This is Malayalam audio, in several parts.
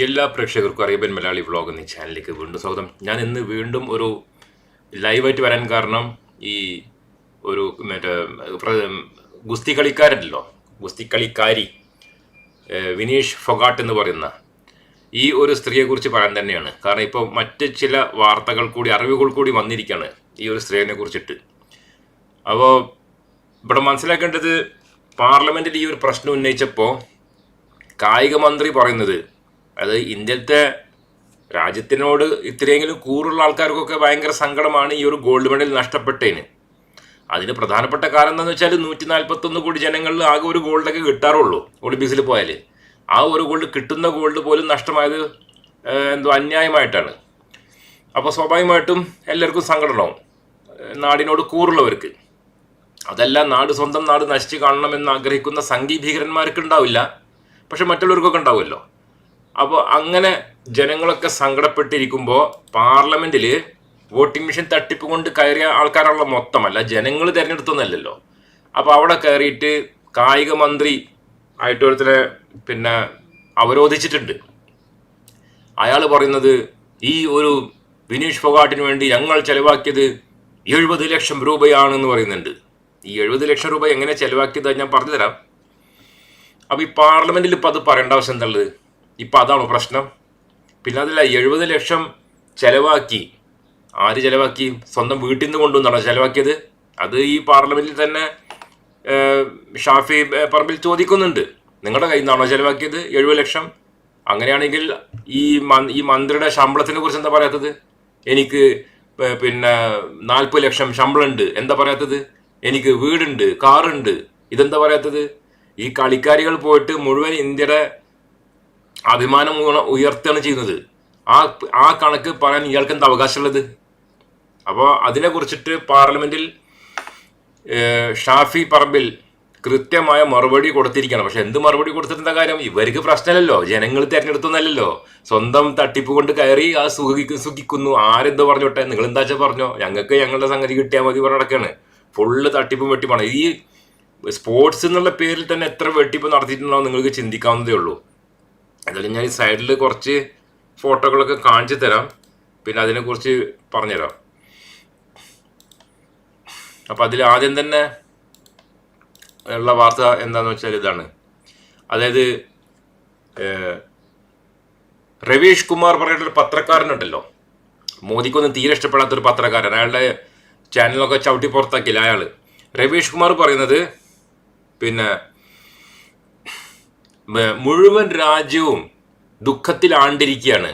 എല്ലാ പ്രേക്ഷകർക്കും അറിയപ്പൻ മലയാളി വ്ലോഗ് എന്ന ചാനലിലേക്ക് വീണ്ടും സ്വാഗതം. ഞാൻ ഇന്ന് വീണ്ടും ഒരു ലൈവായിട്ട് വരാൻ കാരണം ഈ ഒരു മറ്റേ ഗുസ്തി കളിക്കാരല്ലോ ഗുസ്തി കളിക്കാരി വിനീഷ് ഫൊഗാട്ട് എന്ന് പറയുന്ന ഈ ഒരു സ്ത്രീയെക്കുറിച്ച് പറയാൻ തന്നെയാണ്. കാരണം ഇപ്പോൾ മറ്റ് ചില വാർത്തകൾ കൂടി അറിവുകൾ കൂടി വന്നിരിക്കുകയാണ് ഈ ഒരു സ്ത്രീയെ കുറിച്ചിട്ട്. അപ്പോൾ ഇവിടെ മനസ്സിലാക്കേണ്ടത് പാർലമെന്റിൽ ഈ ഒരു പ്രശ്നം ഉന്നയിച്ചപ്പോൾ കായിക മന്ത്രി പറയുന്നത് അത് ഇന്ത്യത്തെ രാജ്യത്തിനോട് ഇത്രയെങ്കിലും കൂറുള്ള ആൾക്കാർക്കൊക്കെ ഭയങ്കര സങ്കടമാണ് ഈ ഒരു ഗോൾഡ് മെഡൽ നഷ്ടപ്പെട്ടതിന്. അതിന് പ്രധാനപ്പെട്ട കാരണം എന്താണെന്ന് വെച്ചാൽ നൂറ്റി നാൽപ്പത്തൊന്ന് കോടി ജനങ്ങളിൽ ആകെ ഒരു ഗോൾഡൊക്കെ കിട്ടാറുള്ളൂ ഒളിമ്പിക്സിൽ പോയാൽ ആ ഒരു ഗോൾഡ് കിട്ടുന്ന ഗോൾഡ് പോലും നഷ്ടമായത് എന്തോ അന്യായമായിട്ടാണ്. അപ്പോൾ സ്വാഭാവികമായിട്ടും എല്ലാവർക്കും സങ്കടമാവും നാടിനോട് കൂറുള്ളവർക്ക്. അതല്ല നാട് സ്വന്തം നാട് നശിച്ച് കാണണമെന്ന് ആഗ്രഹിക്കുന്ന സംഘീ ഭീകരന്മാർക്ക് ഉണ്ടാവില്ല പക്ഷെ മറ്റുള്ളവർക്കൊക്കെ ഉണ്ടാവുമല്ലോ. അപ്പോൾ അങ്ങനെ ജനങ്ങളൊക്കെ സങ്കടപ്പെട്ടിരിക്കുമ്പോൾ പാർലമെന്റിൽ വോട്ടിംഗ് മെഷീൻ തട്ടിപ്പ് കൊണ്ട് കയറിയ ആൾക്കാരുള്ള മൊത്തമല്ല. ജനങ്ങൾ തിരഞ്ഞെടുത്തൊന്നല്ലല്ലോ. അപ്പോൾ അവിടെ കയറിയിട്ട് കായിക മന്ത്രി ആയിട്ട് പിന്നെ അവരോധിച്ചിട്ടുണ്ട്. അയാൾ പറയുന്നത് ഈ ഒരു വിനീഷ് ഫൊഗാട്ടിന് വേണ്ടി ഞങ്ങൾ ചെലവാക്കിയത് എഴുപത് ലക്ഷം രൂപയാണെന്ന് പറയുന്നുണ്ട്. ഈ എഴുപത് ലക്ഷം രൂപ എങ്ങനെ ചെലവാക്കിയത് ഞാൻ പറഞ്ഞുതരാം. അപ്പോൾ ഈ പാർലമെന്റിൽ ഇപ്പോൾ അത് പറയേണ്ട ആവശ്യം എന്തുള്ളത് ഇപ്പം അതാണോ പ്രശ്നം. പിന്നെ അതല്ല എഴുപത് ലക്ഷം ചിലവാക്കി. ആര് ചിലവാക്കി? സ്വന്തം വീട്ടിൽ നിന്ന് കൊണ്ടുവന്നാണോ ചെലവാക്കിയത്. അത് ഈ പാർലമെന്റിൽ തന്നെ ഷാഫി പറമ്പിൽ ചോദിക്കുന്നുണ്ട്. നിങ്ങളുടെ കയ്യിൽ നിന്നാണോ ചെലവാക്കിയത്? എഴുപത് ലക്ഷം. അങ്ങനെയാണെങ്കിൽ ഈ ഈ മന്ത്രിയുടെ ശമ്പളത്തിനെ കുറിച്ച് എന്താ പറയാത്തത്? എനിക്ക് പിന്നെ നാൽപ്പത് ലക്ഷം ശമ്പളമുണ്ട്. എന്താ പറയാത്തത്? എനിക്ക് വീടുണ്ട് കാറുണ്ട്. ഇതെന്താ പറയാത്തത്? ഈ കളിക്കാരികൾ പോയിട്ട് മുഴുവൻ ഇന്ത്യയുടെ അഭിമാനം ഉയർത്തുകയാണ് ചെയ്യുന്നത്. ആ ആ കണക്ക് പറയാൻ ഇയാൾക്ക് എന്താ അവകാശമുള്ളത്? അപ്പോൾ അതിനെ കുറിച്ചിട്ട് പാർലമെന്റിൽ ഷാഫി പറമ്പിൽ കൃത്യമായ മറുപടി കൊടുത്തിരിക്കണം പക്ഷെ എന്ത് മറുപടി കൊടുത്തിട്ടെന്താ കാര്യം? ഇവർക്ക് പ്രശ്നമല്ലല്ലോ. ജനങ്ങൾ തിരഞ്ഞെടുത്തൊന്നല്ലല്ലോ സ്വന്തം തട്ടിപ്പ് കൊണ്ട് കയറി ആ സുഖി സുഖിക്കുന്നു. ആരെന്തോ പറഞ്ഞോട്ടെ? നിങ്ങൾ എന്താ വെച്ചാൽ പറഞ്ഞോ? ഞങ്ങൾക്ക് ഞങ്ങളുടെ സംഗതി കിട്ടിയാൽ മതി പറഞ്ഞു നടക്കാണ്. ഫുള്ള് തട്ടിപ്പും വെട്ടിപ്പാണ്. ഈ സ്പോർട്സ് എന്നുള്ള പേരിൽ തന്നെ എത്ര വെട്ടിപ്പ് നടത്തിയിട്ടുണ്ടോ നിങ്ങൾക്ക് ചിന്തിക്കാവുന്നതേ ഉള്ളൂ. എന്തായാലും ഞാൻ ഈ സൈഡിൽ കുറച്ച് ഫോട്ടോകളൊക്കെ കാണിച്ചു തരാം. പിന്നെ അതിനെക്കുറിച്ച് പറഞ്ഞുതരാം. അപ്പം അതിൽ ആദ്യം തന്നെ ഉള്ള വാർത്ത എന്താന്ന് വെച്ചാൽ ഇതാണ്. അതായത് രവീഷ് കുമാർ പറഞ്ഞിട്ടൊരു പത്രക്കാരനുണ്ടല്ലോ. മോദിക്കൊന്നും തീരെ ഇഷ്ടപ്പെടാത്തൊരു പത്രക്കാരൻ. അയാളുടെ ചാനലൊക്കെ ചവിട്ടി പുറത്താക്കിയില്ല അയാൾ രവീഷ് കുമാർ പറയുന്നത് പിന്നെ മുഴുവൻ രാജ്യവും ദുഃഖത്തിലാണ്ടിരിക്കുകയാണ്.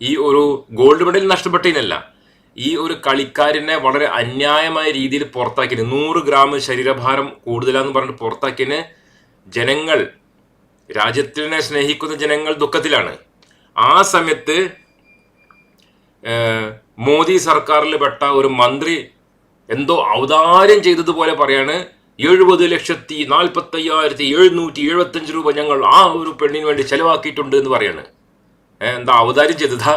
ഈ ഒരു ഗോൾഡ് മെഡൽ നഷ്ടപ്പെട്ടതിനല്ല ഈ ഒരു കളിക്കാരനെ വളരെ അന്യായമായ രീതിയിൽ പുറത്താക്കിന് നൂറ് ഗ്രാം ശരീരഭാരം കൂടുതലാന്ന് പറഞ്ഞിട്ട് പുറത്താക്കിന് ജനങ്ങൾ രാജ്യത്തിനെ സ്നേഹിക്കുന്ന ജനങ്ങൾ ദുഃഖത്തിലാണ്. ആ സമയത്ത് മോദി സർക്കാരിൽ പെട്ട ഒരു മന്ത്രി എന്തോ ഔദാര്യം ചെയ്തതുപോലെ പറയാണ് എഴുപത് ലക്ഷത്തി നാൽപ്പത്തി അയ്യായിരത്തി എഴുന്നൂറ്റി എഴുപത്തഞ്ച് രൂപ ഞങ്ങൾ ആ ഒരു പെണ്ണിന് വേണ്ടി ചെലവാക്കിയിട്ടുണ്ട് എന്ന് പറയാണ്. എന്താ അവതാരം ചെയ്തതാ?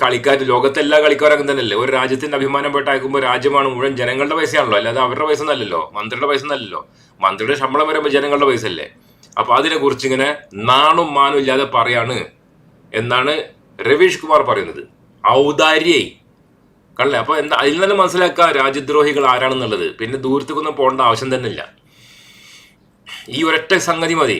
കളിക്കാർ ലോകത്തെ എല്ലാ കളിക്കാരും അങ്ങനെ തന്നെയല്ലേ? ഒരു രാജ്യത്തിന്റെ അഭിമാനം പെട്ട് അയക്കുമ്പോൾ രാജ്യമാണ് മുഴുവൻ ജനങ്ങളുടെ പൈസയാണല്ലോ. അല്ലാതെ അവരുടെ പൈസ നല്ലല്ലോ മന്ത്രിയുടെ പൈസ നല്ലല്ലോ മന്ത്രിയുടെ ശമ്പളം വരുമ്പോൾ ജനങ്ങളുടെ പൈസ അല്ലേ? അപ്പൊ അതിനെ കുറിച്ച് ഇങ്ങനെ നാണും മാനും ഇല്ലാതെ പറയാണ് എന്നാണ് രവീഷ് കുമാർ പറയുന്നത്. ഔദാര്യേ. കള്ളേ. അപ്പൊ എന്താ അതിൽ തന്നെ മനസ്സിലാക്കുക രാജ്യദ്രോഹികൾ ആരാണെന്നുള്ളത്. പിന്നെ ദൂരത്തേക്കൊന്നും പോകേണ്ട ആവശ്യം തന്നെ ഇല്ല ഈ ഒരൊറ്റ സംഗതി മതി.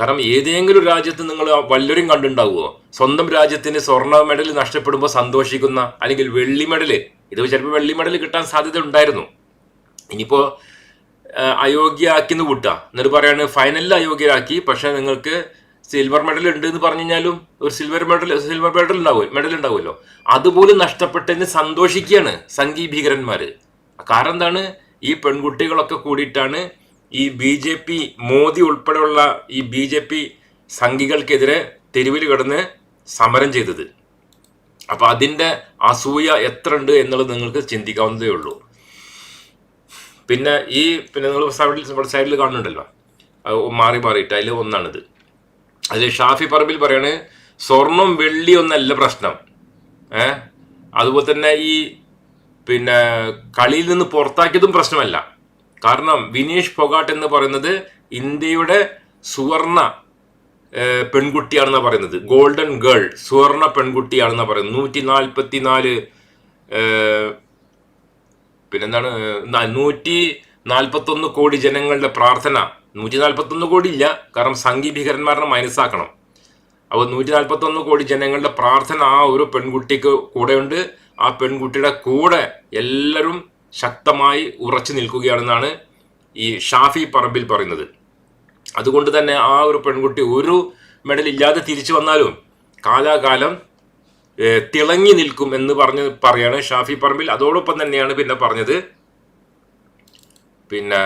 കാരണം ഏതെങ്കിലും രാജ്യത്ത് നിങ്ങൾ വല്ലവരും കണ്ടുണ്ടാവുമോ സ്വന്തം രാജ്യത്തിന് സ്വർണ മെഡൽ നഷ്ടപ്പെടുമ്പോൾ സന്തോഷിക്കുന്ന അല്ലെങ്കിൽ വെള്ളി മെഡൽ. ഇത് ചിലപ്പോൾ വെള്ളി മെഡൽ കിട്ടാൻ സാധ്യത ഉണ്ടായിരുന്നു. ഇനിയിപ്പോ അയോഗ്യ അയോഗ്യയാക്കിന്ന് കൂട്ടുക. എന്നിട്ട് പറയാണ് ഫൈനലിൽ അയോഗ്യരാക്കി. പക്ഷെ നിങ്ങൾക്ക് സിൽവർ മെഡൽ ഉണ്ട് എന്ന് പറഞ്ഞു കഴിഞ്ഞാലും ഒരു സിൽവർ മെഡൽ സിൽവർ മെഡൽ ഉണ്ടാവും മെഡൽ ഉണ്ടാവുമല്ലോ. അതുപോലും നഷ്ടപ്പെട്ടതിന് സന്തോഷിക്കുകയാണ് സംഘീ ഭീകരന്മാർ കാരണം എന്താണ്? ഈ പെൺകുട്ടികളൊക്കെ കൂടിയിട്ടാണ് ഈ ബി ജെ പി മോദി ഉൾപ്പെടെയുള്ള ഈ ബി ജെ പി സംഘികൾക്കെതിരെ തെരുവിൽ കിടന്ന് സമരം ചെയ്തത്. അപ്പൊ അതിന്റെ അസൂയ എത്ര ഉണ്ട് എന്നുള്ളത് നിങ്ങൾക്ക് ചിന്തിക്കാവുന്നതേ ഉള്ളൂ. പിന്നെ ഈ പിന്നെ നിങ്ങൾ സൈഡിൽ സൈഡിൽ കാണുന്നുണ്ടല്ലോ. മാറി മാറിയിട്ട് അതിൽ ഒന്നാണിത്. അതിൽ ഷാഫി പറമ്പിൽ പറയാണ് സ്വർണം വെള്ളി ഒന്നല്ല പ്രശ്നം. ഏ? അതുപോലെ തന്നെ ഈ പിന്നെ കളിയിൽ നിന്ന് പുറത്താക്കിയതും പ്രശ്നമല്ല. കാരണം വിനീഷ് ഫൊഗാട്ട് എന്ന് പറയുന്നത് ഇന്ത്യയുടെ സുവർണ പെൺകുട്ടിയാണെന്ന് പെൺകുട്ടിയാണെന്നാണ് പറയുന്നത്. ഗോൾഡൻ ഗേൾ സുവർണ പെൺകുട്ടിയാണെന്ന് പറയുന്നത്. നൂറ്റി നാൽപ്പത്തി നാല് പിന്നെന്താണ് നൂറ്റി നാൽപ്പത്തൊന്ന് കോടി ജനങ്ങളുടെ പ്രാർത്ഥന നൂറ്റി നാൽപ്പത്തൊന്ന് കോടി ഇല്ല കാരണം സംഘി ഭീകരന്മാരെ മനസ്സാക്കണം അപ്പോൾ നൂറ്റി നാൽപ്പത്തൊന്ന് കോടി ജനങ്ങളുടെ പ്രാർത്ഥന ആ ഒരു പെൺകുട്ടിക്ക് കൂടെയുണ്ട്. ആ പെൺകുട്ടിയുടെ കൂടെ എല്ലാവരും ശക്തമായി ഉറച്ചു നിൽക്കുകയാണെന്നാണ് ഈ ഷാഫി പറമ്പിൽ പറയുന്നത്. അതുകൊണ്ട് തന്നെ ആ ഒരു പെൺകുട്ടി ഒരു മെഡൽ ഇല്ലാതെ തിരിച്ചു വന്നാലും കാലാകാലം തിളങ്ങി നിൽക്കും എന്ന് പറഞ്ഞ് പറയാണ് ഷാഫി പറമ്പിൽ. അതോടൊപ്പം തന്നെയാണ് പിന്നെ പറഞ്ഞത്. പിന്നെ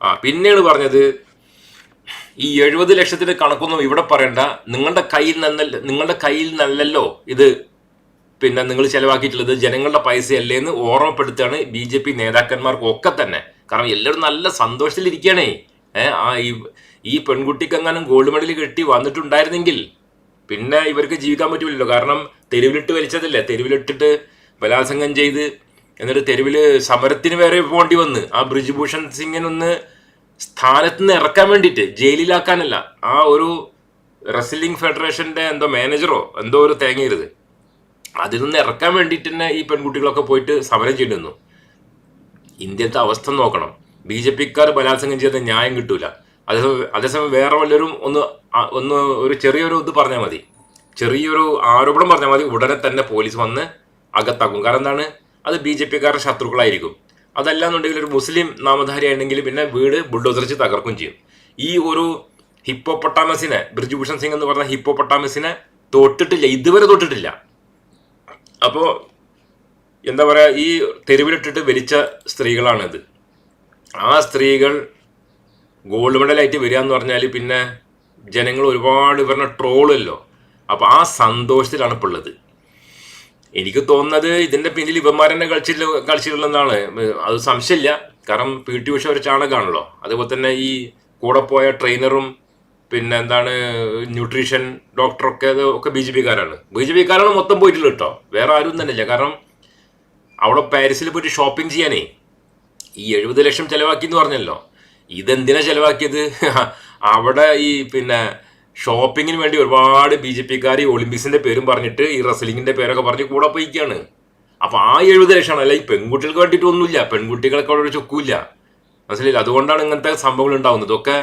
ആ പിന്നെയാണ് പറഞ്ഞത് ഈ എഴുപത് ലക്ഷത്തിന്റെ കണക്കൊന്നും ഇവിടെ പറയണ്ട. നിങ്ങളുടെ കയ്യിൽ നിന്നല്ല നിങ്ങളുടെ കയ്യിൽ നിന്നല്ലല്ലോ ഇത് പിന്നെ നിങ്ങൾ ചെലവാക്കിയിട്ടുള്ളത്. ജനങ്ങളുടെ പൈസയല്ലേ എന്ന് ഓർമ്മപ്പെടുത്തുകയാണ് ബി ജെ പി നേതാക്കന്മാർക്കൊക്കെ തന്നെ. കാരണം എല്ലാവരും നല്ല സന്തോഷത്തിലിരിക്കുകയാണേ ഏഹ് ആ ഈ ഈ പെൺകുട്ടിക്ക് എങ്ങാനും ഗോൾഡ് മെഡൽ കിട്ടി വന്നിട്ടുണ്ടായിരുന്നെങ്കിൽ പിന്നെ ഇവർക്ക് ജീവിക്കാൻ പറ്റില്ലല്ലോ കാരണം തെരുവിലിട്ട് വലിച്ചതല്ലേ. തെരുവിലിട്ടിട്ട് ബലാത്സംഗം ചെയ്ത് എന്നിട്ട് തെരുവിൽ സമരത്തിന് വരെ പോണ്ടി വന്ന്. ആ ബ്രിജ്ഭൂഷൺ സിംഗിനൊന്ന് സ്ഥാനത്ത് നിന്ന് ഇറക്കാൻ വേണ്ടിയിട്ട് ജയിലിലാക്കാനല്ല ആ ഒരു റെസ്ലിംഗ് ഫെഡറേഷന്റെ എന്തോ മാനേജറോ എന്തോ ഒരു തേങ്ങയിരുത് അതിൽ നിന്ന് ഇറക്കാൻ വേണ്ടിയിട്ട് തന്നെ ഈ പെൺകുട്ടികളൊക്കെ പോയിട്ട് സമരം ചെയ്യുന്നു ഇന്ത്യത്തെ അവസ്ഥ നോക്കണം. ബി ജെ പിക്കാർ ബലാത്സംഗം ചെയ്ത ന്യായം കിട്ടൂല. അതേസമയം അതേസമയം വേറെ വല്ലവരും ഒന്ന് ഒന്ന് ഒരു ചെറിയൊരു ഇത് പറഞ്ഞാൽ മതി. ചെറിയൊരു ആരോപണം പറഞ്ഞാൽ മതി. ഉടനെ തന്നെ പോലീസ് വന്ന് അകത്താക്കും. കാരണം എന്താണ്? അത് ബി ജെ പിക്കാരുടെ ശത്രുക്കളായിരിക്കും. അതല്ലാന്നുണ്ടെങ്കിൽ ഒരു മുസ്ലിം നാമധാരിയാണെങ്കിൽ പിന്നെ വീട് ബുൾഡോസറിച്ച് തകർക്കും ചെയ്യും. ഈ ഒരു ഹിപ്പോപ്പൊട്ടാമസിനെ ബ്രിജ്ഭൂഷൺ സിംഗ് എന്ന് പറഞ്ഞ ഹിപ്പോപ്പൊട്ടാമസിനെ തൊട്ടിട്ടില്ല. ഇതുവരെ തൊട്ടിട്ടില്ല. അപ്പോൾ എന്താ പറയുക ഈ തെരുവിലിട്ടിട്ട് വലിച്ച സ്ത്രീകളാണിത്. ആ സ്ത്രീകൾ ഗോൾഡ് മെഡലായിട്ട് വരിക എന്ന് പറഞ്ഞാൽ പിന്നെ ജനങ്ങൾ ഒരുപാട് ഇവരുടെ ട്രോളല്ലോ അപ്പോൾ ആ സന്തോഷത്തിലാണ് ഇപ്പോൾ ഉള്ളത്. എനിക്ക് തോന്നുന്നത് ഇതിന്റെ പിന്നിൽ ഇവന്മാരെന്നെ കളിച്ചില്ല കളിച്ചിട്ടുള്ളതാണ്. അത് സംശയമില്ല. കാരണം പി ടി ഉഷ ഒരു ചാണകമാണല്ലോ അതുപോലെ തന്നെ ഈ കൂടെ പോയ ട്രെയിനറും പിന്നെ എന്താണ് ന്യൂട്രീഷൻ ഡോക്ടറൊക്കെ ഒക്കെ ബി ജെ പിക്കാരാണ്. ബി ജെ പിക്കാരാണ് മൊത്തം പോയിട്ടുള്ളത് കേട്ടോ. വേറെ ആരും തന്നെ ഇല്ല കാരണം അവിടെ പാരീസിൽ പോയിട്ട് ഷോപ്പിംഗ് ചെയ്യാനേ ഈ എഴുപത് ലക്ഷം ചെലവാക്കി എന്ന് പറഞ്ഞല്ലോ. ഇതെന്തിനാ ചെലവാക്കിയത്? അവിടെ ഈ പിന്നെ ഷോപ്പിങ്ങിന് വേണ്ടി ഒരുപാട് ബി ജെ പിക്കാർ ഒളിമ്പിക്സിന്റെ പേരും പറഞ്ഞിട്ട് ഈ റെസ്ലിംഗിന്റെ പേരൊക്കെ പറഞ്ഞ് കൂടെ പോയിക്കാണ്. അപ്പൊ ആ എഴുപത് ലക്ഷമാണ് അല്ല ഈ പെൺകുട്ടികൾക്ക് വേണ്ടിയിട്ട് ഒന്നുമില്ല പെൺകുട്ടികൾക്ക് അവിടെ ഒരു ചുക്കൂല്ല മനസ്സിലായില്ല? അതുകൊണ്ടാണ് ഇങ്ങനത്തെ സംഭവങ്ങൾ ഉണ്ടാവുന്നത്. ഇതൊക്കെ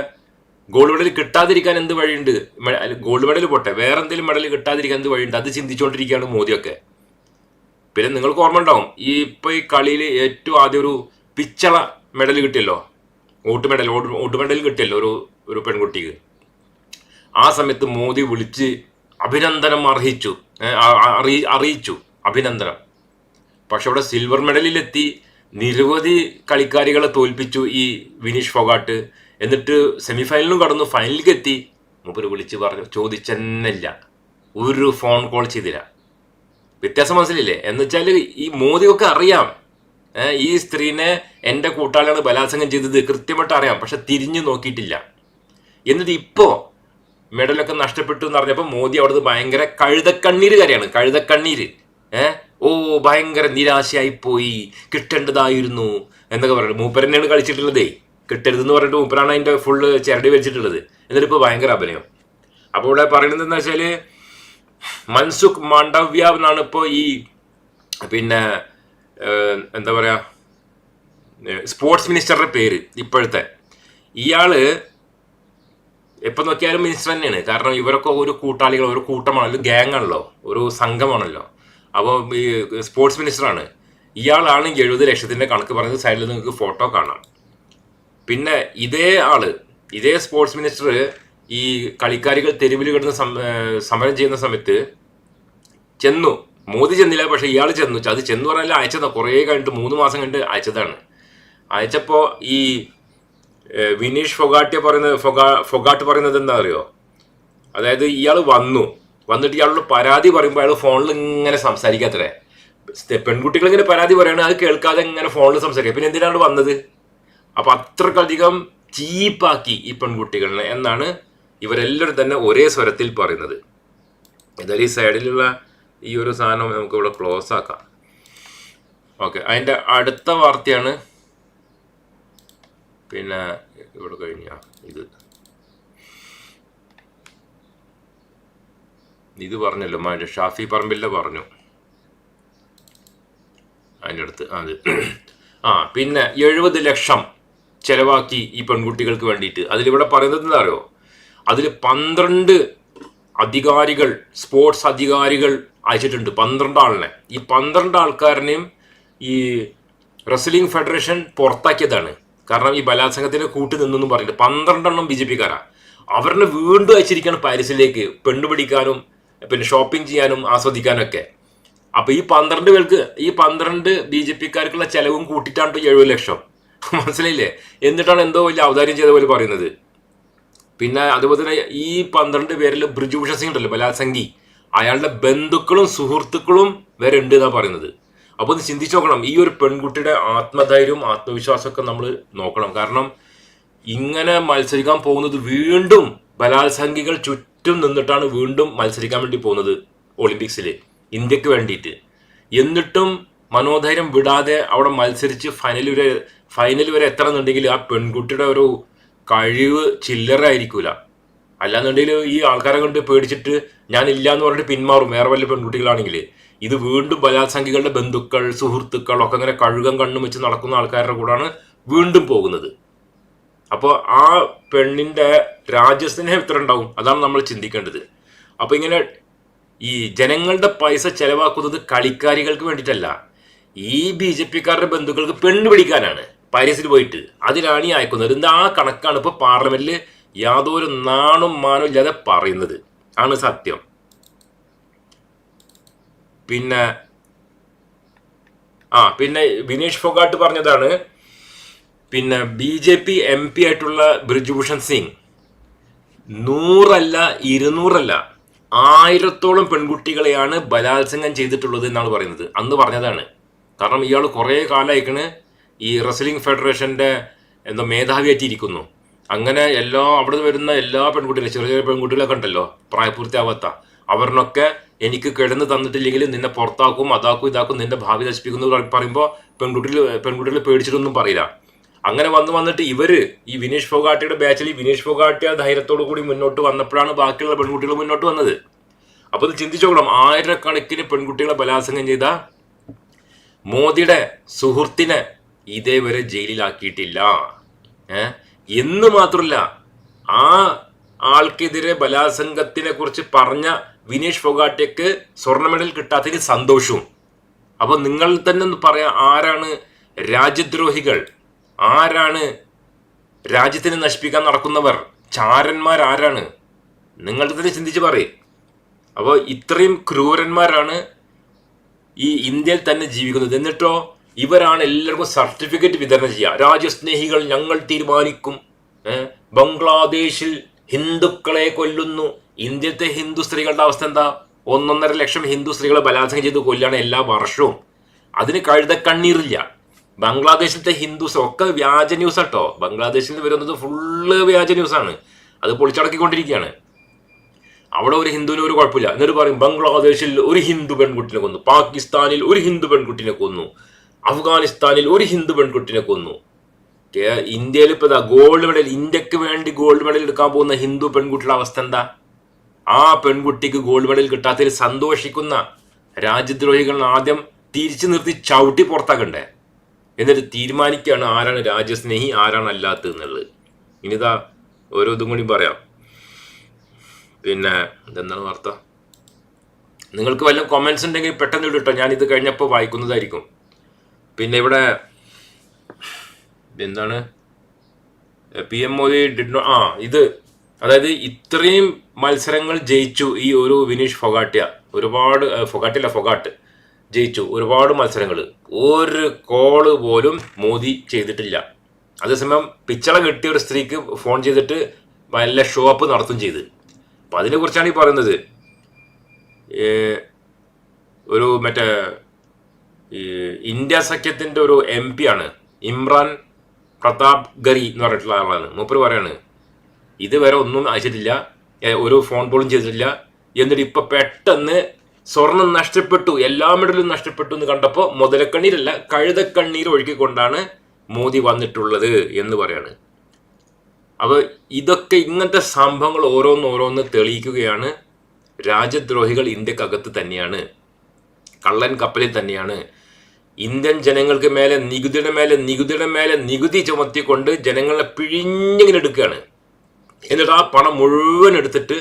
ഗോൾഡ് മെഡൽ കിട്ടാതിരിക്കാൻ എന്ത് വഴിയുണ്ട്? ഗോൾഡ് മെഡൽ പോട്ടെ. വേറെ എന്തെങ്കിലും മെഡൽ കിട്ടാതിരിക്കാൻ എന്ത് വഴിയുണ്ട്? അത് ചിന്തിച്ചുകൊണ്ടിരിക്കുകയാണ് മോദിയൊക്കെ. പിന്നെ നിങ്ങൾക്ക് ഓർമ്മ ഉണ്ടാവും ഈ ഇപ്പൊ ഈ കളിയിൽ ഏറ്റവും ആദ്യം ഒരു പിച്ചള മെഡൽ കിട്ടിയല്ലോ? ഓട്ട് മെഡൽ വോട്ട് മെഡൽ കിട്ടിയല്ലോ ഒരു ഒരു പെൺകുട്ടിക്ക്? ആ സമയത്ത് മോദി വിളിച്ച് അഭിനന്ദനം അർഹിച്ചു. അറിയിച്ചു അഭിനന്ദനം. പക്ഷെ അവിടെ സിൽവർ മെഡലിലെത്തി നിരവധി കളിക്കാരികളെ തോൽപ്പിച്ചു ഈ വിനീഷ് ഫൊഗാട്ട്. എന്നിട്ട് സെമിഫൈനലും കടന്നു ഫൈനലിലേക്ക് എത്തി മൂപ്പര് വിളിച്ച് പറഞ്ഞു ചോദിച്ചെന്നില്ല. ഒരു ഫോൺ കോൾ ചെയ്തില്ല. വ്യത്യാസം മനസ്സിലില്ലേ? എന്ന് വെച്ചാൽ ഈ മോദിയൊക്കെ അറിയാം. ഈ സ്ത്രീനെ എന്റെ കൂട്ടാളിയാണ് ബലാത്സംഗം ചെയ്തത് കൃത്യമായിട്ട് അറിയാം. പക്ഷെ തിരിഞ്ഞു നോക്കിയിട്ടില്ല. എന്നിട്ട് ഇപ്പോ മെഡലൊക്കെ നഷ്ടപ്പെട്ടു എന്ന് പറഞ്ഞപ്പോൾ മോദി അവിടുന്ന് ഭയങ്കര കഴുതക്കണ്ണീര് കരയാണ്. കഴുതക്കണ്ണീര്. ഏ? ഓ ഭയങ്കര നിരാശയായി പോയി. കിട്ടേണ്ടതായിരുന്നു എന്നൊക്കെ പറഞ്ഞു മൂപ്പരനെയാണ് കളിച്ചിട്ടുള്ളതേ. കിട്ടരുതെന്ന് പറഞ്ഞിട്ട് മൂപ്പരാണ് അതിന്റെ ഫുള്ള് ചിരടി വെച്ചിട്ടുള്ളത് എന്നിട്ട് ഇപ്പൊ ഭയങ്കര അഭിനയം. അപ്പോൾ ഇവിടെ പറയുന്നത് എന്താ വെച്ചാൽ മൻസുഖ് മാണ്ഡവ്യ എന്നാണ് ഇപ്പോൾ ഈ പിന്നെ എന്താ പറയാ സ്പോർട്സ് മിനിസ്റ്ററുടെ പേര് ഇപ്പോഴത്തെ. ഇയാൾ എപ്പോൾ നോക്കിയാലും മിനിസ്റ്റർ തന്നെയാണ്. കാരണം ഇവരൊക്കെ ഒരു കൂട്ടാളികൾ ഒരു കൂട്ടമാണല്ലോ ഗ്യാങ് ആണല്ലോ ഒരു സംഘമാണല്ലോ. അപ്പോൾ ഈ സ്പോർട്സ് മിനിസ്റ്ററാണ് ഇയാളാണ് എഴുപത് ലക്ഷത്തിന്റെ കണക്ക് പറഞ്ഞത് സൈഡിൽ നിങ്ങൾക്ക് ഫോട്ടോ കാണാം. പിന്നെ ഇതേ ആൾ ഇതേ സ്പോർട്സ് മിനിസ്റ്റർ ഈ കളിക്കാരികൾ തെരുവിൽ കിടന്ന് സമരം ചെയ്യുന്ന സമയത്ത് ചെന്നു. മോദി ചെന്നില്ല പക്ഷേ ഇയാൾ ചെന്നു. അത് ചെന്നു പറഞ്ഞാൽ അയച്ചതാണ് കുറേ കഴിഞ്ഞിട്ട് മൂന്ന് മാസം കഴിഞ്ഞിട്ട് അയച്ചതാണ്. അയച്ചപ്പോൾ ഈ വിനീഷ് ഫൊഗാട്ടിയ പറയുന്നത് ഫൊഗാ ഫൊഗാട്ട് പറയുന്നത് എന്താ അറിയോ അതായത് ഇയാൾ വന്നു. വന്നിട്ട് ഇയാളോട് പരാതി പറയുമ്പോൾ അയാൾ ഫോണിൽ ഇങ്ങനെ സംസാരിക്കാത്തേ പെൺകുട്ടികൾ ഇങ്ങനെ പരാതി പറയണ അത് കേൾക്കാതെ ഇങ്ങനെ ഫോണിൽ സംസാരിക്കുക പിന്നെ എന്തിനാണ് വന്നത്? അപ്പൊ അത്രക്കധികം ചീപ്പാക്കി ഈ പെൺകുട്ടികളെ എന്നാണ് ഇവരെല്ലാവരും തന്നെ ഒരേ സ്വരത്തിൽ പറയുന്നത്. ഏതായാലും ഈ സൈഡിലുള്ള ഈ ഒരു സാധനം നമുക്ക് ഇവിടെ ക്ലോസ് ആക്കാം ഓക്കെ അതിന്റെ അടുത്ത വാർത്തയാണ് പിന്നെ ഇവിടെ കഴിഞ്ഞ ഇത്. ഇത് പറഞ്ഞല്ലോ മറ്റേ ഷാഫി പറമ്പില്ല പറഞ്ഞു. അതിന്റെ അടുത്ത് അത്. ആ പിന്നെ എഴുപത് ലക്ഷം ചിലവാക്കി ഈ പെൺകുട്ടികൾക്ക് വേണ്ടിയിട്ട്. അതിലിവിടെ പറയുന്നത് എന്താ അറിയോ? അതിൽ പന്ത്രണ്ട് അധികാരികൾ സ്പോർട്സ് അധികാരികൾ അയച്ചിട്ടുണ്ട് പന്ത്രണ്ട് ആളിനെ. ഈ പന്ത്രണ്ട് ആൾക്കാരനെയും ഈ റെസ്ലിംഗ് ഫെഡറേഷൻ പുറത്താക്കിയതാണ്. കാരണം ഈ ബലാത്സംഗത്തിന് കൂട്ടി നിന്നെന്നും പറഞ്ഞിട്ട് പന്ത്രണ്ടെണ്ണം ബി ജെ പിക്കാരാ. അവരെ വീണ്ടും അയച്ചിരിക്കുകയാണ് പാരീസിലേക്ക് പെണ്ണുപിടിക്കാനും പിന്നെ ഷോപ്പിംഗ് ചെയ്യാനും ആസ്വദിക്കാനും ഒക്കെ അപ്പൊ ഈ പന്ത്രണ്ട് പേർക്ക് ഈ പന്ത്രണ്ട് ബി ജെ പിക്കാർക്കുള്ള ചെലവും കൂട്ടിയിട്ടാണ് എഴുപത് ലക്ഷം. മനസ്സിലായില്ലേ? എന്നിട്ടാണ് എന്തോ വലിയ അവതാരം ചെയ്ത പോലെ പറയുന്നത്. പിന്നെ അതുപോലെ തന്നെ ഈ പന്ത്രണ്ട് പേരിൽ ബ്രിജുഭൂഷൺ സിംഗ് ഉണ്ടല്ലോ ബലാത്സംഗി. അയാളുടെ ബന്ധുക്കളും സുഹൃത്തുക്കളും വരെ ഉണ്ട് എന്നാണ് പറയുന്നത്. അപ്പോൾ ഒന്ന് ചിന്തിച്ചു നോക്കണം. ഈ ഒരു പെൺകുട്ടിയുടെ ആത്മധൈര്യവും ആത്മവിശ്വാസമൊക്കെ നമ്മൾ നോക്കണം. കാരണം ഇങ്ങനെ മത്സരിക്കാൻ പോകുന്നത് വീണ്ടും ബലാത്സംഗികൾ ചുറ്റും നിന്നിട്ടാണ് വീണ്ടും മത്സരിക്കാൻ വേണ്ടി പോകുന്നത് ഒളിമ്പിക്സിൽ ഇന്ത്യയ്ക്ക് വേണ്ടിയിട്ട്. എന്നിട്ടും മനോധൈര്യം വിടാതെ അവിടെ മത്സരിച്ച് ഫൈനൽ വരെ ഫൈനൽ വരെ എത്തണമെന്നുണ്ടെങ്കിൽ ആ പെൺകുട്ടിയുടെ ഒരു കഴിവ് ചില്ലറ ആയിരിക്കൂല അല്ലാന്നുണ്ടെങ്കിൽ ഈ ആൾക്കാരെ കൊണ്ട് പേടിച്ചിട്ട് ഞാൻ ഇല്ല എന്ന് പറഞ്ഞിട്ട് പിന്മാറും. വേറെ വല്ല പെൺകുട്ടികളാണെങ്കിൽ ഇത് വീണ്ടും ബലാത്സംഗികളുടെ ബന്ധുക്കൾ സുഹൃത്തുക്കൾ ഒക്കെ അങ്ങനെ കഴുകം കണ്ണും വെച്ച് നടക്കുന്ന ആൾക്കാരുടെ കൂടാണ് വീണ്ടും പോകുന്നത്. അപ്പോൾ ആ പെണ്ണിന്റെ രാജ്യസ്നേഹം എത്ര ഉണ്ടാവും. അതാണ് നമ്മൾ ചിന്തിക്കേണ്ടത്. അപ്പോൾ ഇങ്ങനെ ഈ ജനങ്ങളുടെ പൈസ ചെലവാക്കുന്നത് കളിക്കാരികൾക്ക് വേണ്ടിയിട്ടല്ല. ഈ ബി ജെ പിക്കാരുടെ ബന്ധുക്കൾക്ക് പെണ്ണ് പിടിക്കാനാണ്. പാരീസിൽ പോയിട്ട്. അതിലാണ് ഈ അയക്കുന്നത്. എന്താ ആ കണക്കാണ് ഇപ്പോൾ പാർലമെന്റിൽ യാതൊരു നാണും മാനും ഇല്ലാതെ പറയുന്നത്. ആണ് സത്യം. പിന്നെ ആ പിന്നെ വിനീഷ് ഫൊഗാട്ട് പറഞ്ഞതാണ് പിന്നെ B J P M P ആയിട്ടുള്ള ബ്രിജുഭൂഷൺ സിംഗ്. നൂറല്ല ഇരുന്നൂറല്ല ആയിരത്തോളം പെൺകുട്ടികളെയാണ് ബലാത്സംഗം ചെയ്തിട്ടുള്ളത് എന്നാണ് പറയുന്നത്. അന്ന് പറഞ്ഞതാണ്. കാരണം ഇയാൾ കുറേ കാലമായിക്കണ് ഈ റെസ്ലിംഗ് ഫെഡറേഷന്റെ എന്തോ മേധാവിയായിട്ടിരിക്കുന്നു. അങ്ങനെ എല്ലാ അവിടെ വരുന്ന എല്ലാ പെൺകുട്ടികളും ചെറിയ ചെറിയ പെൺകുട്ടികളൊക്കെ ഉണ്ടല്ലോ പ്രായപൂർത്തിയാവാത്ത അവരിനൊക്കെ എനിക്ക് കിടന്ന് തന്നിട്ടില്ലെങ്കിൽ നിന്നെ പുറത്താക്കും അതാക്കും ഇതാക്കും നിന്റെ ഭാവി നശിപ്പിക്കുന്നു പറയുമ്പോൾ പെൺകുട്ടികൾ പെൺകുട്ടികൾ പേടിച്ചിട്ടൊന്നും പറയില്ല. അങ്ങനെ വന്ന് വന്നിട്ട് ഇവർ ഈ വിനീഷ് ഫോഗാട്ടിയുടെ ബാച്ചിൽ വിനീഷ് ഫോഗാട്ടി ധൈര്യത്തോടു കൂടി മുന്നോട്ട് വന്നപ്പോഴാണ് ബാക്കിയുള്ള പെൺകുട്ടികൾ മുന്നോട്ട് വന്നത്. അപ്പോൾ ഇത് ചിന്തിച്ചോളാം ആയിരക്കണക്കിന് പെൺകുട്ടികളെ ബലാത്സംഗം ചെയ്ത മോദിയുടെ സുഹൃത്തിനെ ഇതേവരെ ജയിലിലാക്കിയിട്ടില്ല. ഏ? എന്ന് മാത്രമല്ല ആ ആൾക്കെതിരെ ബലാസംഗത്തിനെ കുറിച്ച് പറഞ്ഞ വിനേഷ് ഫൊഗാട്ടയ്ക്ക് സ്വർണ മെഡൽ കിട്ടാത്തതിന് സന്തോഷവും. അപ്പോൾ നിങ്ങൾ തന്നെ ഒന്ന് പറയാം ആരാണ് രാജ്യദ്രോഹികൾ? ആരാണ് രാജ്യത്തിനെ നശിപ്പിക്കാൻ നടക്കുന്നവർ? ചാരന്മാർ ആരാണ്? നിങ്ങൾ തന്നെ ചിന്തിച്ച് പറയും. അപ്പോൾ ഇത്രയും ക്രൂരന്മാരാണ് ഈ ഇന്ത്യയിൽ തന്നെ ജീവിക്കുന്നത്. എന്നിട്ടോ ഇവരാണ് എല്ലാവർക്കും സർട്ടിഫിക്കറ്റ് വിതരണം ചെയ്യുക. രാജ്യസ്നേഹികൾ ഞങ്ങൾ തീരുമാനിക്കും. ബംഗ്ലാദേശിൽ ഹിന്ദുക്കളെ കൊല്ലുന്നു. ഇന്ത്യത്തെ ഹിന്ദു സ്ത്രീകളുടെ അവസ്ഥ എന്താ? ഒന്നൊന്നര ലക്ഷം ഹിന്ദു സ്ത്രീകളെ ബലാത്സംഗം ചെയ്ത് കൊല്ലാണ് എല്ലാ വർഷവും. അതിന് കഴുത കണ്ണീറില്ല ബംഗ്ലാദേശിലത്തെ ഹിന്ദുസ് ഒക്കെ വ്യാജ ന്യൂസ് കേട്ടോ. ബംഗ്ലാദേശിൽ നിന്ന് വരുന്നത് ഫുള്ള് വ്യാജ ന്യൂസാണ് അത് പൊളിച്ചടക്കിക്കൊണ്ടിരിക്കുകയാണ്. അവിടെ ഒരു ഹിന്ദുവിന് ഒരു കുഴപ്പമില്ല. എന്നിട്ട് പറയും ബംഗ്ലാദേശിൽ ഒരു ഹിന്ദു പെൺകുട്ടിനെ കൊന്നു. പാകിസ്ഥാനിൽ ഒരു ഹിന്ദു പെൺകുട്ടിനെ കൊന്നു. അഫ്ഗാനിസ്ഥാനിൽ ഒരു ഹിന്ദു പെൺകുട്ടിനെ കൊന്നു. ഇന്ത്യയിൽ ഇപ്പൊ ഗോൾഡ് മെഡൽ ഇന്ത്യയ്ക്ക് വേണ്ടി ഗോൾഡ് മെഡൽ എടുക്കാൻ പോകുന്ന ഹിന്ദു പെൺകുട്ടിയുടെ അവസ്ഥ എന്താ? ആ പെൺകുട്ടിക്ക് ഗോൾഡ് മെഡൽ കിട്ടാത്തതിൽ സന്തോഷിക്കുന്ന രാജ്യദ്രോഹികൾ ആദ്യം തിരിച്ചു നിർത്തി ചവിട്ടി പുറത്താക്കണ്ടേ? എന്നിട്ട് തീരുമാനിക്കുകയാണ് ആരാണ് രാജ്യസ്നേഹി ആരാണ് അല്ലാത്തത് എന്നുള്ളത്. ഇനിതാ ഓരോ ഇതും കൂടി പറയാം. പിന്നെ എന്താണ് വാർത്ത? നിങ്ങൾക്ക് വല്ല കൊമൻസ് ഉണ്ടെങ്കിൽ പെട്ടെന്ന് ഇട്ടോ ഞാൻ ഇത് കഴിഞ്ഞപ്പോൾ വായിക്കുന്നതായിരിക്കും. പിന്നെ ഇവിടെ എന്താണ്? P M Modi did no ആ ഇത് അതായത് ഇത്രയും മത്സരങ്ങൾ ജയിച്ചു ഈ ഒരു വിനീഷ് ഫൊഗാട്ടിയ. ഒരുപാട് ഫൊഗാട്ടിയല്ല ഫൊഗാട്ട് ജയിച്ചു. ഒരുപാട് മത്സരങ്ങൾ ഒരു കോൾ പോലും മോദി ചെയ്തിട്ടില്ല. അതേസമയം പിച്ചള കിട്ടിയ ഒരു സ്ത്രീക്ക് ഫോൺ ചെയ്തിട്ട് വല്ല ഷോപ്പ് നടത്തും ചെയ്ത്. അപ്പം അതിനെക്കുറിച്ചാണ് ഈ പറയുന്നത്. ഒരു മറ്റേ ഇന്ത്യ സഖ്യത്തിന്റെ ഒരു എം പി ആണ്. ഇമ്രാൻ പ്രതാപ് ഗരി എന്ന് പറഞ്ഞിട്ടുള്ള ആളാണ്. മൂപ്പർ പറയാണ് ഇതുവരെ ഒന്നും അയച്ചിട്ടില്ല ഒരു ഫോൺ കോളും ചെയ്തിട്ടില്ല. എന്നിട്ട് ഇപ്പൊ പെട്ടെന്ന് സ്വർണം നഷ്ടപ്പെട്ടു എല്ലാ മെഡലും നഷ്ടപ്പെട്ടു എന്ന് കണ്ടപ്പോൾ മുതലക്കണ്ണീരല്ല കഴുതക്കണ്ണീർ ഒഴുക്കിക്കൊണ്ടാണ് മോദി വന്നിട്ടുള്ളത് എന്ന് പറയാണ്. അപ്പോൾ ഇതൊക്കെ ഇങ്ങനത്തെ സംഭവങ്ങൾ ഓരോന്ന് ഓരോന്ന് തെളിയിക്കുകയാണ്. രാജ്യദ്രോഹികൾ ഇന്ത്യക്കകത്ത് തന്നെയാണ്. കള്ളൻ കപ്പലിൽ തന്നെയാണ്. ഇന്ത്യൻ ജനങ്ങൾക്ക് മേലെ നികുതിയുടെ മേലെ നികുതിയുടെ മേലെ നികുതി ചുമത്തിക്കൊണ്ട് ജനങ്ങളെ പിഴിഞ്ഞിങ്ങനെ എടുക്കുകയാണ്. എന്നിട്ട് ആ പണം മുഴുവൻ എടുത്തിട്ട്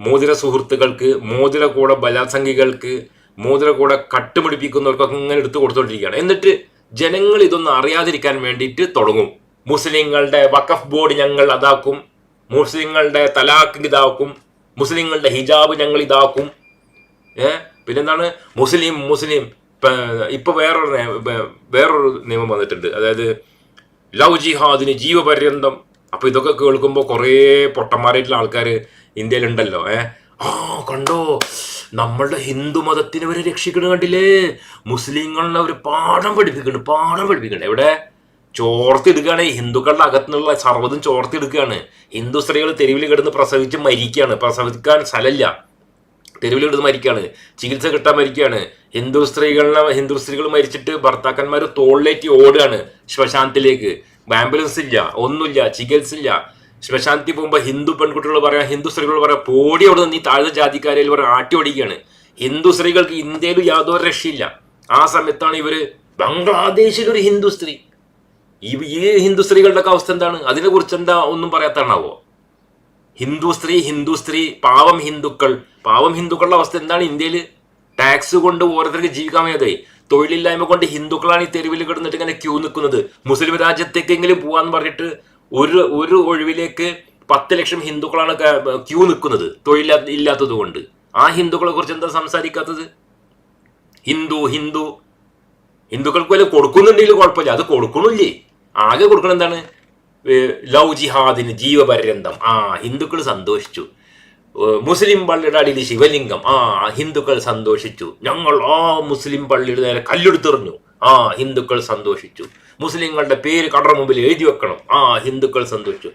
മോതിര സുഹൃത്തുക്കൾക്ക് മോതിര കൂടെ ബലാസംഖികൾക്ക് മോതിര കൂടെ കട്ടുപിടിപ്പിക്കുന്നവർക്കൊക്കെ ഇങ്ങനെ എടുത്തു കൊടുത്തുകൊണ്ടിരിക്കുകയാണ് എന്നിട്ട് ജനങ്ങൾ ഇതൊന്നും അറിയാതിരിക്കാൻ വേണ്ടിയിട്ട് തുടങ്ങും. മുസ്ലിങ്ങളുടെ വഖഫ് ബോർഡ് ഞങ്ങൾ അതാക്കും മുസ്ലിങ്ങളുടെ തലാഖ് ഇതാക്കും മുസ്ലിങ്ങളുടെ ഹിജാബ് ഞങ്ങൾ ഇതാക്കും. ഏഹ് പിന്നെന്താണ്? മുസ്ലിം മുസ്ലിം. ഇപ്പ- ഇപ്പൊ വേറൊരു വേറൊരു നിയമം വന്നിട്ടുണ്ട്. അതായത് ലവ് ജിഹാദിന് ജീവപര്യന്തം. അപ്പൊ ഇതൊക്കെ കേൾക്കുമ്പോൾ കുറേ പൊട്ടന്മാരായിട്ടുള്ള ആൾക്കാർ ഇന്ത്യയിലുണ്ടല്ലോ ഏ? ആ കണ്ടോ? നമ്മളുടെ ഹിന്ദു മതത്തിനെ വരെ രക്ഷിക്കണ കണ്ടില്ലേ? മുസ്ലിങ്ങളെ ഒരു പാഠം പഠിപ്പിക്കുന്നുണ്ട് പാഠം പഠിപ്പിക്കുന്നുണ്ട് എവിടെ? ചോർത്തിടുകയാണ്. ഹിന്ദുക്കളുടെ അകത്തുനിന്നുള്ള സർവതും ചോർത്തിടുക്കുകയാണ് ഹിന്ദു സ്ത്രീകൾ തെരുവിൽ കിടന്ന് പ്രസവിച്ച് മരിക്കുകയാണ് പ്രസവിക്കാൻ സ്ഥലമില്ല. തെരുവിൽ കിടന്ന് മരിക്കുകയാണ് ചികിത്സ കിട്ടാൻ മരിക്കുകയാണ് ഹിന്ദു സ്ത്രീകളെ ഹിന്ദു സ്ത്രീകൾ മരിച്ചിട്ട് ഭർത്താക്കന്മാർ തോളിലേക്ക് ഓടുകയാണ് ശ്മശാനത്തിലേക്ക്. ആംബുലൻസ് ഇല്ല ഒന്നുമില്ല ചികിത്സ ഇല്ല. ശ്മശാനത്തിൽ പോകുമ്പോൾ ഹിന്ദു പെൺകുട്ടികൾ പറയാം ഹിന്ദു സ്ത്രീകൾ പറയാം പോടി അവിടെ ഈ താഴ്ന്ന ജാതിക്കാരെ പറയാം ആട്ടി ഓടിക്കുകയാണ്. ഹിന്ദു സ്ത്രീകൾക്ക് ഇന്ത്യയിൽ യാതൊരു രക്ഷയില്ല. ആ സമയത്താണ് ഇവർ ബംഗ്ലാദേശിൽ ഒരു ഹിന്ദു സ്ത്രീ. ഈ ഹിന്ദു സ്ത്രീകളുടെ അവസ്ഥ എന്താണ്? അതിനെ കുറിച്ച് എന്താ ഒന്നും പറയാത്താണാവോ ഹിന്ദു സ്ത്രീ ഹിന്ദു സ്ത്രീ പാവം ഹിന്ദുക്കൾ. പാവം ഹിന്ദുക്കളുടെ അവസ്ഥ എന്താണ് ഇന്ത്യയിൽ ടാക്സ് കൊണ്ട് ഓരോരുത്തർക്ക് ജീവിക്കാൻ വയ്യാതായി. തൊഴിലില്ലായ്മ കൊണ്ട് ഹിന്ദുക്കളാണ് ഈ തെരുവിൽ കിടന്നിട്ട് ഇങ്ങനെ ക്യൂ നിൽക്കുന്നത്. മുസ്ലിം രാജ്യത്തേക്കെങ്കിലും പോവാന്ന് പറഞ്ഞിട്ട് ഒരു ഒരു ഒഴിവിലേക്ക് പത്ത് ലക്ഷം ഹിന്ദുക്കളാണ് ക്യൂ നിൽക്കുന്നത് തൊഴിൽ ഇല്ലാത്തത് കൊണ്ട്. ആ ഹിന്ദുക്കളെ കുറിച്ച് എന്താ സംസാരിക്കാത്തത്? ഹിന്ദു ഹിന്ദു. ഹിന്ദുക്കൾക്ക് വല്ല കൊടുക്കുന്നുണ്ടെങ്കിൽ കുഴപ്പമില്ല. അത് കൊടുക്കണില്ലേ ആകെ കൊടുക്കണം എന്താണ്? ലൗ ജിഹാദിന് ജീവപര്യന്തം. ആ ഹിന്ദുക്കൾ സന്തോഷിച്ചു. മുസ്ലിം പള്ളിയുടെ അടിയിൽ ശിവലിംഗം. ആ ഹിന്ദുക്കൾ സന്തോഷിച്ചു. ഞങ്ങൾ ആ മുസ്ലിം പള്ളിയുടെ നേരെ കല്ലെടുത്തെറിഞ്ഞു. ആ ഹിന്ദുക്കൾ സന്തോഷിച്ചു. മുസ്ലിങ്ങളുടെ പേര് കടറ മുമ്പിൽ എഴുതി വെക്കണം. ആ ഹിന്ദുക്കൾ സന്തോഷിച്ചു.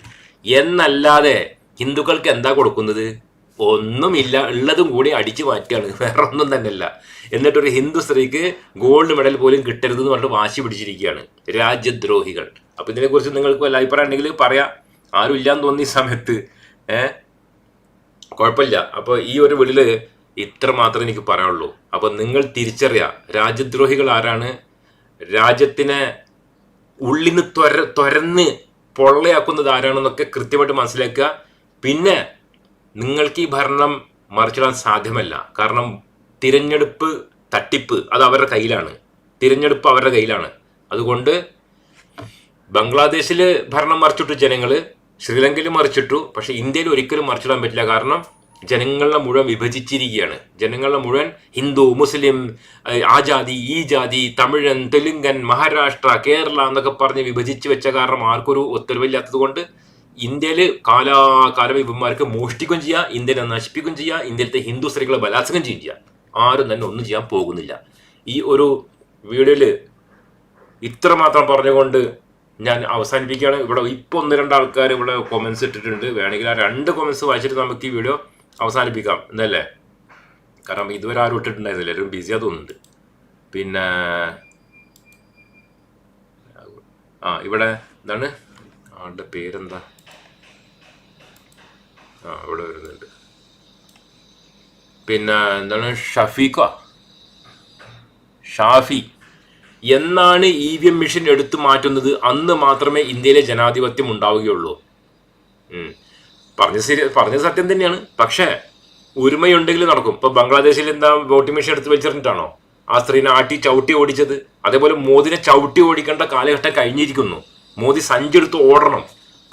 എന്നല്ലാതെ ഹിന്ദുക്കൾക്ക് എന്താ കൊടുക്കുന്നത്? ഒന്നുമില്ല. ഉള്ളതും കൂടി അടിച്ചു മാറ്റുകയാണ്. വേറെ ഒന്നും തന്നെയല്ല. എന്നിട്ടൊരു ഹിന്ദു സ്ത്രീക്ക് ഗോൾഡ് മെഡൽ പോലും കിട്ടരുത് എന്ന് പറഞ്ഞിട്ട് വാശി പിടിച്ചിരിക്കുകയാണ് രാജ്യദ്രോഹികൾ. അപ്പൊ ഇതിനെക്കുറിച്ച് നിങ്ങൾക്ക് വല്ല അഭിപ്രായം ഉണ്ടെങ്കിൽ പറയാം. ആരും ഇല്ലാന്ന് തോന്നിയ സമയത്ത്. ഏഹ് കുഴപ്പമില്ല. അപ്പോൾ ഈ ഒരു വീട്ടിൽ ഇത്ര മാത്രമേ എനിക്ക് പറയാനുള്ളൂ. അപ്പോൾ നിങ്ങൾ തിരിച്ചറിയുക രാജ്യദ്രോഹികൾ ആരാണ്? രാജ്യത്തിനെ ഉള്ളിന്ന് ത്വര തുരന്ന് പൊള്ളയാക്കുന്നത് ആരാണെന്നൊക്കെ കൃത്യമായിട്ട് മനസ്സിലാക്കുക. പിന്നെ നിങ്ങൾക്ക് ഈ ഭരണം മറിച്ചിടാൻ സാധ്യമല്ല. കാരണം തിരഞ്ഞെടുപ്പ് തട്ടിപ്പ് അത് അവരുടെ കയ്യിലാണ്. തിരഞ്ഞെടുപ്പ് അവരുടെ കയ്യിലാണ്. അതുകൊണ്ട് ബംഗ്ലാദേശിൽ ഭരണം മറിച്ചിട്ടു ജനങ്ങൾ ശ്രീലങ്കയിൽ മറിച്ചിട്ടു പക്ഷെ ഇന്ത്യയിൽ ഒരിക്കലും മറിച്ചിടാൻ പറ്റില്ല. കാരണം ജനങ്ങളെ മുഴുവൻ വിഭജിച്ചിരിക്കുകയാണ്. ജനങ്ങളെ മുഴുവൻ ഹിന്ദു മുസ്ലിം ആ ജാതി ഈ ജാതി തമിഴൻ തെലുങ്കൻ മഹാരാഷ്ട്ര കേരള എന്നൊക്കെ പറഞ്ഞ് വിഭജിച്ച് വെച്ച കാരണം ആർക്കൊരു ഒത്തൊരുവില്ലാത്തത് കൊണ്ട് ഇന്ത്യയിൽ കാലാകാലം ഇവന്മാർക്ക് മോഷ്ടിക്കുകയും ചെയ്യുക ഇന്ത്യനെ നശിപ്പിക്കുകയും ചെയ്യുക ഇന്ത്യയിലത്തെ ഹിന്ദു സ്ത്രീകളെ ബലാത്സംഗം ചെയ്യുകയും ചെയ്യുക ആരും തന്നെ ഒന്നും ചെയ്യാൻ പോകുന്നില്ല. ഈ ഒരു വീഡിയോയിൽ ഇത്രമാത്രം പറഞ്ഞുകൊണ്ട് ഞാൻ അവസാനിപ്പിക്കുകയാണ്. ഇവിടെ ഇപ്പോൾ ഒന്ന് രണ്ട് ആൾക്കാർ ഇവിടെ കൊമൻസ് ഇട്ടിട്ടുണ്ട്. വേണമെങ്കിൽ ആ രണ്ട് കൊമൻസ് വായിച്ചിട്ട് നമുക്ക് ഈ വീഡിയോ അവസാനിപ്പിക്കാം. എന്നല്ലേ കാരണം ഇതുവരെ ആരും ഇട്ടിട്ടുണ്ടായിരുന്നില്ല. എല്ലാവരും ബിസിയാ തോന്നുന്നുണ്ട്. പിന്നെ ആ ഇവിടെ എന്താണ്? ആളുടെ പേരെന്താ? ആ ഇവിടെ വരുന്നുണ്ട്. പിന്നെ എന്താണ്? ഷഫീഖ ഷാഫി. എന്നാണ് ഇ വി എം മെഷീൻ എടുത്തു മാറ്റുന്നത്? അന്ന് മാത്രമേ ഇന്ത്യയിലെ ജനാധിപത്യം ഉണ്ടാവുകയുള്ളൂ. പറഞ്ഞ ശരി പറഞ്ഞ സത്യം തന്നെയാണ്. പക്ഷേ ഒരുമയുണ്ടെങ്കിൽ നടക്കും. ഇപ്പൊ ബംഗ്ലാദേശിൽ എന്താ വോട്ടിംഗ് മെഷീൻ എടുത്ത് വെച്ചിട്ടാണോ ആ സ്ത്രീനെ ആട്ടി ചവിട്ടി ഓടിച്ചത്. അതേപോലെ മോദിനെ ചവിട്ടി ഓടിക്കേണ്ട കാലഘട്ടം കഴിഞ്ഞിരിക്കുന്നു. മോദി സഞ്ചെടുത്ത് ഓടണം.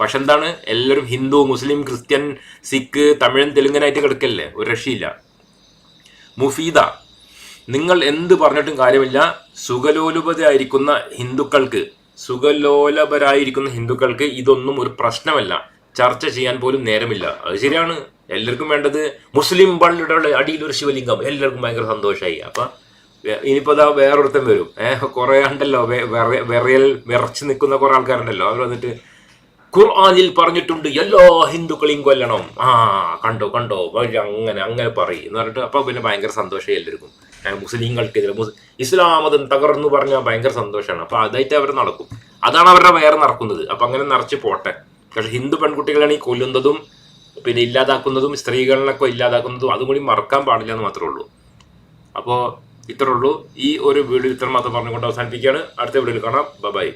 പക്ഷെ എന്താണ്? എല്ലാവരും ഹിന്ദു മുസ്ലിം ക്രിസ്ത്യൻ സിഖ് തമിഴൻ തെലുങ്കനായിട്ട് കിടക്കല്ലേ? ഒരു രക്ഷയില്ല. മുഫീദ നിങ്ങൾ എന്ത് പറഞ്ഞിട്ടും കാര്യമില്ല. സുഖലോലുപതയായിരിക്കുന്ന ഹിന്ദുക്കൾക്ക് സുഖലോലപരായിരിക്കുന്ന ഹിന്ദുക്കൾക്ക് ഇതൊന്നും ഒരു പ്രശ്നമല്ല. ചർച്ച ചെയ്യാൻ പോലും നേരമില്ല. അത് ശരിയാണ്. എല്ലാവർക്കും വേണ്ടത് മുസ്ലിം പള്ളിയുടെ അടിയിൽ ഒരു ശിവലിംഗം. എല്ലാവർക്കും ഭയങ്കര സന്തോഷമായി അപ്പൊ ഇനിയിപ്പോ അതാ വേറൊരുത്തൻ വരും. ഏഹ് കുറെ ഉണ്ടല്ലോ. വിറയൽ വിറച്ച് നിൽക്കുന്ന കുറെ ആൾക്കാരുണ്ടല്ലോ. അവർ വന്നിട്ട് ഖുർആാനിൽ പറഞ്ഞിട്ടുണ്ട് എല്ലാ ഹിന്ദുക്കളെയും കൊല്ലണം. ആ കണ്ടോ കണ്ടോ. അങ്ങനെ അങ്ങനെ പറയും എന്ന് പറഞ്ഞിട്ട് അപ്പൊ പിന്നെ ഭയങ്കര സന്തോഷമായി എല്ലാവർക്കും. മുസ്ലിങ്ങൾക്കെതിരെ. മുസ് ഇസ്ലാം മതം തകർന്നു പറഞ്ഞാൽ ഭയങ്കര സന്തോഷമാണ് അപ്പൊ അതായിട്ട് അവർ നടക്കും. അതാണ് അവരുടെ വേറെ നടക്കുന്നത് അപ്പൊ അങ്ങനെ നിറച്ച് പോട്ടെ. പക്ഷെ ഹിന്ദു പെൺകുട്ടികളാണ് ഈ കൊല്ലുന്നതും പിന്നെ ഇല്ലാതാക്കുന്നതും സ്ത്രീകളിലൊക്കെ ഇല്ലാതാക്കുന്നതും അതും കൂടി മറക്കാൻ പാടില്ല എന്ന് മാത്രമേ ഉള്ളൂ. അപ്പോൾ ഇത്രയുള്ളൂ ഈ ഒരു വീഡിയോ ഇത്ര മാത്രം പറഞ്ഞുകൊണ്ട് അവസാനിപ്പിക്കുകയാണ്. അടുത്ത വീഡിയോയിൽ കാണാം. ബൈ